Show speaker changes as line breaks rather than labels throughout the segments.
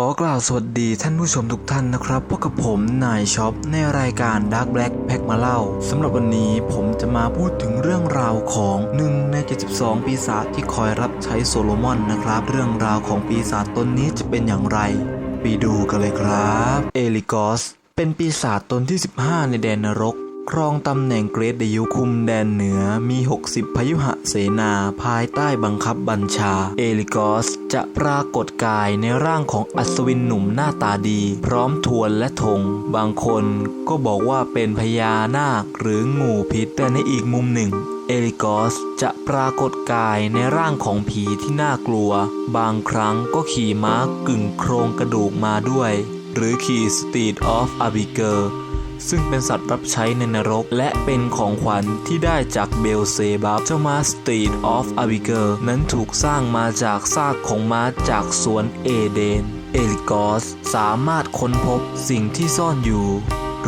ขอกล่าวสวัสดีท่านผู้ชมทุกท่านนะครับพบกับผมนายช็อปในรายการ Dark Black Pack มาเล่าสำหรับวันนี้ผมจะมาพูดถึงเรื่องราวของหนึ่งใน 72 ปีศาจที่คอยรับใช้โซโลมอนนะครับ เรื่องราวของปีศาจตนนี้จะเป็นอย่างไร ไปดูกันเลยครับ เอลิกอสเป็นปีศาจตนที่ 15 ในแดนนรก ครองตำแหน่งเกรดเดยุคุมแดนเหนือมี 60 พยุหะเสนาภายใต้บังคับบัญชา เอลิกอสจะปรากฏกายในร่างของอัศวินหนุ่มหน้าตาดี พร้อมทวนและธงบางคนก็บอกว่าเป็นพญานาคหรืองูพิษแต่ในอีกมุมหนึ่งเอลิกอสจะปรากฏกายในร่างของผีที่น่ากลัว บางครั้งก็ขี่ม้ากึ่งโครงกระดูกมาด้วย หรือขี่สตีดออฟอาบิเกอร์ ซึ่งเป็นสัตว์รับใช้ในนรก และเป็นของขวัญที่ได้จากเบลเซบับเจ้าม้าสตรีทออฟอาบิเกอร์นั้นถูกสร้างมาจากซากของม้าจากสวนเอเดน เอลิกอสสามารถค้นพบสิ่งที่ซ่อนอยู่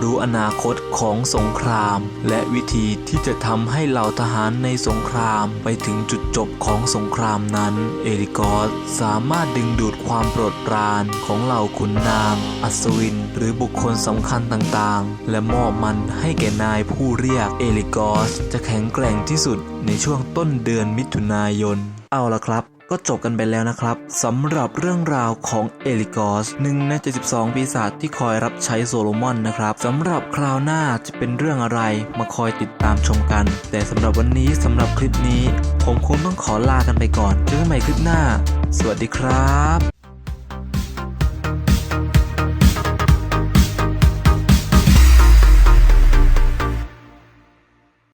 รู้อนาคตของสงคราม และวิธีที่จะทำให้เหล่าทหารในสงครามไปถึงจุดจบของสงครามนั้น เอริกอสสามารถดึงดูดความโปรดปรานของเหล่าขุนนาง อัศวิน หรือบุคคลสำคัญต่างๆ และมอบมันให้แก่นายผู้เรียกเอริกอสจะแข็งแกร่งที่สุดในช่วงต้นเดือนมิถุนายน เอาละครับก็จบกันไปแล้วนะครับสำหรับเรื่องราวของเอลิกอสหนึ่งใน 72 ปีศาจที่คอยรับใช้โซโลมอนนะครับสำหรับคราวหน้าจะเป็นเรื่องอะไรมาคอยติดตามชมกัน แต่สำหรับวันนี้สำหรับคลิปนี้ ผมคงต้องขอลากันไปก่อนเจอกันใหม่คลิปหน้า สวัสดีครับ